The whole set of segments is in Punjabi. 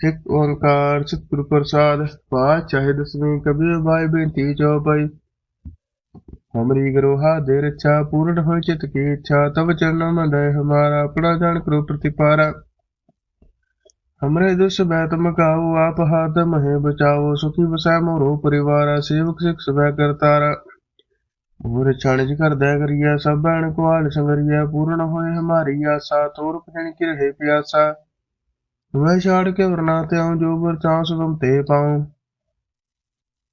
ਸਿੱਖ ਓੰਕਾਰ ਸਤਿਗੁਰ ਪ੍ਰਸਾਦ ਪਾਚਹਿ ਦਸਵੀਂ ਕਬੀਰ ਬਾਈ ਬੇਨਤੀ ਚੌਪਈ ਹਮਰੀ ਗਰੋਹਾ ਦੇ ਰਛਾ ਪੂਰਨ ਹੋਇ ਚਿਤ ਕੀ ਇੱਛਾ, ਤਵ ਚਰਨਾਂ ਮੰਨ ਹਮਾਰਾ, ਆਪਣਾ ਜਾਣ ਕਰੋ ਪ੍ਰਤਿਪਾਰਾ। ਹਮਰੇ ਦੁਸ ਬੈਤ ਮਕਾਓ ਆਪ ਹੱਥ ਮਹਿ ਬਚਾਓ, ਸੁਖੀ ਵਸੈ ਮੋਰੋ ਪਰਿਵਾਰਾ, ਸੇਵਕ ਸਿਖ ਸਭੈ ਕਰਤਾਰਾ ਹੋਰ ਛਾਣਜ ਕਰਦਾ ਕਰੀਆ ਸਭ ਬਣ ਕੋਲ ਸੰਗਰੀਆ ਪੂਰਨ ਹੋਏ ਹਮਾਰੀ ਆਸਾ ਤੋਰ ਪਿਣ ਕੀ ਪਿਆਸਾ। वह चाड़ के बरनाते आऊं जो बर चाहूं शुभम ते पाऊं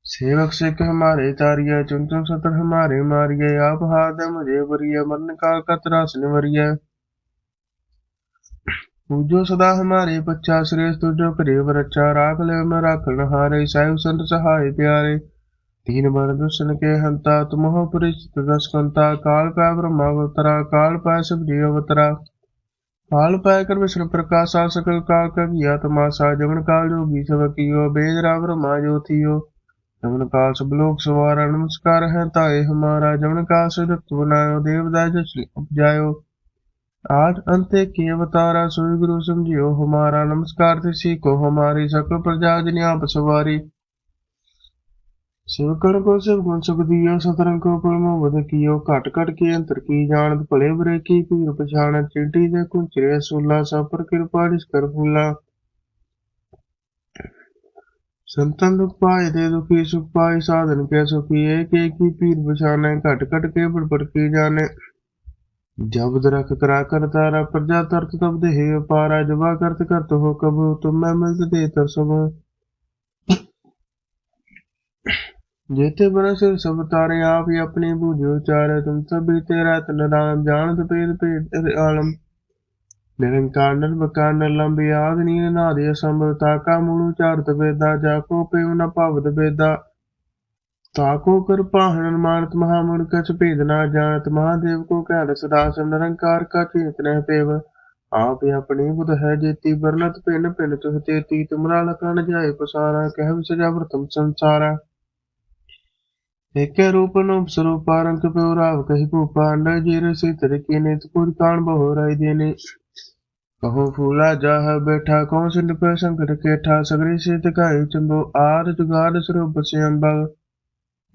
सेवक से कह हमारे तारिय चुन चुन सतर हमारे मारिय आप हाथ है मुझे बरिय मरण काल का त्रास निवरिय पूजो सदा हमारे बच्चा श्रेष्ठ तुझो करे बरच्चा राख ले मैं राखन हारे सायु संत सहाय प्यारे तीन बर दर्शन के हंता तुम परिचित दस कंता काल पै ब्रह्मावतरा काल पै शिव जी अवतरा काल पै कर विष्णु प्रकाशा सकल काल का किया तमाशा जमन काल जोगी सब कियो बेद रा ब्रह्मा ज्योतियो जमन काल सब लोग सवारा नमस्कार है ताए हमारा जमन काल से दत्त बनायो देवदाय जस उपजायो आज अंत्य के अवतारा सोई गुरु समझियो हमारा नमस्कार तिसी को हमारी सकल प्रजा जन आप सवारी ਸੇਵਕਾਂ ਕੋ ਸਿਵ ਬਣ ਸਕਦੀ ਆ ਸਤਰੰ ਕੋ ਪਰਮੋ ਵਦ ਕੀਓ। ਘਟ ਘਟ ਕੇ ਅੰਤਰ ਕੀ ਜਾਣਤ, ਭਲੇ ਬਰੇ ਕੀ ਪੀਰ ਪਛਾਣ ਚਿੰਟੀ ਦੇ ਕੁੰਚਰੇ ਸੁਲਾ ਸਭ ਪਰ ਕਿਰਪਾ ਰਿਸ ਕਰ ਫੁਲਾ। ਸੰਤਨ ਦੁਖ ਦੇ ਦੁਖੀ ਸੁਖ ਸਾਧਨ ਕੇ ਸੁਖੀਏ ਕੇ ਕੀ ਪੀਰ ਪਛਾਣੇ, ਘਟ ਘਟ ਕੇ ਬੜ ਬੜ ਕੇ ਜਾਣੇ। ਜਬ ਦਰਖ ਕਰਾ ਕਰ ਤਾਰਾ, ਪ੍ਰਜਾ ਤਰਤ ਤਬ ਦੇ ਹੈ ਅਪਾਰਾ ਜਵਾ ਕਰਤ ਕਰਤ ਹੋ ਕਬੂ, ਤੁਮ ਮੈਂ ਮਿਲਤ ਦੇ ਤਰਸਬੋ जेते बरस सब तारे आप ही अपनी बूझो चारे तुम सभी तेरा तन राम जानत पेद पेद आलम निरंकार निर्वकार निर्लंबी आदि नील नादि असंभवता का मूल चारत वेदा जाको पेव न पावत वेदा ताको कर पाहन मानत महामुन कछ भेद ना जानत महादेव को कह सदा निरंकार का चेत न पेव आप ही अपनी बुध है जेती बरनत पिन पिन तुह तेती तुमरा लखन जाय पसारा कह सजा व्रतम संसारा ਏਕੈ ਰੂਪ ਅਨੂਪ ਸਰੂਪ ਪਾਰੰਕ ਪਿਉ ਰਾਵ ਕਹੀ ਭੂਪਾ ਅੰਡਾ ਜੀਰ ਸੇ ਤਰਕੇ ਨੇ ਤਪੁਰ ਕਾਣ ਬਹੁ ਰਾਈ ਦੇਨੇ ਕਹੋ ਫੂਲਾ ਜਾਹ ਬੈਠਾ ਕਉ ਸਿੰਧ ਪੈ ਸੰਕਟ ਕੇਠਾ, ਸਗਰੀ ਸਿਤ ਕਾਇ ਚੰਬੋ ਆਦ ਜੁਗਾਦ ਸਰੂਪ ਸੇ ਅੰਬਗ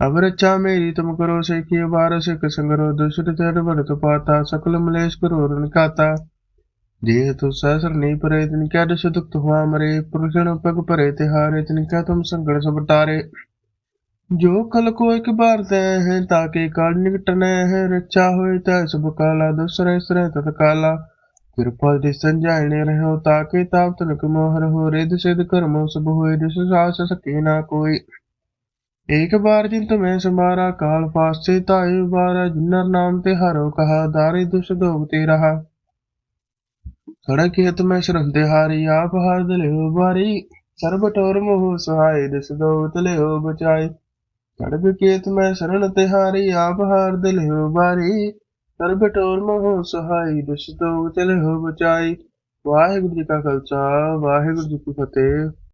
ਅਵਰਚਾ ਮੇਰੀ ਤੁਮ ਕਰੋ ਸੇ ਕੀ ਵਾਰ ਸਿਕ ਸੰਗਰੋ ਦੁਸ਼ਟ ਤੇਰ ਵਰਤ ਪਾਤਾ, ਸਕਲ ਮਲੇਸ਼ ਕਰੋ ਰਣ ਕਾਤਾ ਦੇਹ ਤੋ ਸਹਸਰ ਨਹੀਂ ਪਰੇ, ਤਿਨ ਕੈ ਦਸ ਦੁਖਤ ਮਰੇ ਪੁਰਸ਼ਣ ਪਗ ਪਰੇ ਤਿਹਾਰੇ, ਤਿਨ ਕੈ ਤੁਮ ਸੰਗੜ ਸਭ ਟਾਰੇ। ਜੋ ਕਲ ਕੋ ਇਕ ਬਾਰ ਤੈ ਹੈ ਤਾਕੇ ਕਾਲ ਨਿਕਟ ਨੈ ਹੈ, ਰੱਛਾ ਹੋਏ ਤੈ ਸਭ ਕਾਲਾ, ਦੂਸਰੇ ਸਰੇ ਤਤ ਕਾਲਾ। ਕਿਰਪਾ ਦੇ ਸੰਜਾਇਣੇ ਰਹਿਓ ਤਾਕੇ ਤਾਪ ਤਨਕ ਮੋਹਰ ਹੋ, ਰਿਧ ਸਿਧ ਕਰਮ ਸਭ ਹੋਏ, ਜਿਸ ਸਾਸ ਸਕੇ ਨਾ ਕੋਈ। ਏਕ ਬਾਰ ਜਿਨ ਤੁਮੈ ਸਮਾਰਾ ਕਾਲ ਪਾਸੇ ਤਾਏ ਬਾਰਾ ਜਿਨਰ ਨਾਮ ਤੇ ਹਰੋ ਕਹਾ, ਦਾਰੇ ਦੁਸ਼ ਦੋਗ ਤੇ ਰਹਾ। ਸੜਕ ਹਿਤ ਮੈਂ ਸ਼ਰੰਦੇ ਹਾਰੀ, ਆਪ ਹਾਰ ਦਲਿਓ ਬਾਰੀ ਸਰਬ ਟੋਰ ਮੋਹ ਸਹਾਈ ਦਿਸ ਦੋ ਤਲਿਓ ਚੜ੍ਹ ਕੇਤ ਮੈਂ ਸਰਣ ਤਿਹਾਰੀ ਆਪ ਹਾਰ ਦਿਲ ਹੋ ਬਾਰੀ। ਸਰਬ ਟੋਰ ਮੋਹ ਸਹਾਈ ਦੁਸ਼ਤੋਂ ਚਲ ਹੋ ਬਚਾਈ। ਵਾਹਿਗੁਰੂ ਜੀ ਕਾ ਖਾਲਸਾ, ਵਾਹਿਗੁਰੂ ਜੀ ਕੀ ਫਤਿਹ।